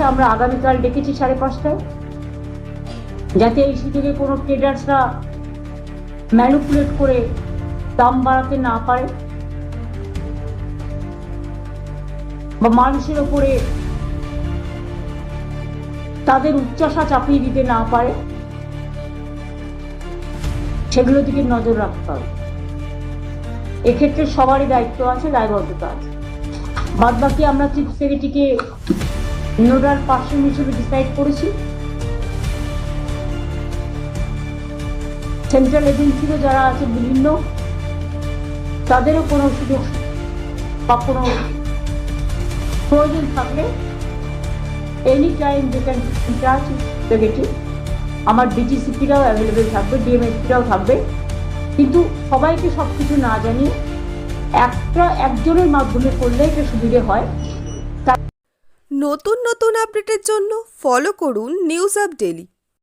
আছে আমরা আগামীকাল ডেকেছি সাড়ে পাঁচটায়। যাতে এই সুযোগে কোনো ট্রেডার্সরা ম্যানুপুলেট করে দাম বাড়াতে না পারে বা মানুষের ওপরে তাদের উচ্চাসা চাপিয়ে দিতে না পারে, সেগুলোর দিকে নজর রাখতে হবে। এক্ষেত্রে সবারই দায়িত্ব আছে, দায়বদ্ধতা আছে। বাদ বাকি আমরা চিফ সেক্রেটারিকে নোডাল পার্সন হিসেবে ডিসাইড করেছি। সেন্ট্রাল এজেন্সিরও যারা আছে বিভিন্ন, তাদেরও কোনো সুযোগ বা কোনো প্রয়োজন থাকলে any time they can touch secretary আমার ডিজিসিপিরাও অ্যাভেলেবেল থাকবে ডিএমএসপিরাও থাকবে। কিন্তু সবাইকে সব কিছু না জানিয়ে একটা একজনের মাধ্যমে করলে এটা সুবিধে হয়। নতুন নতুন আপডেটের জন্য ফলো করুন নিউজ আপ ডেলি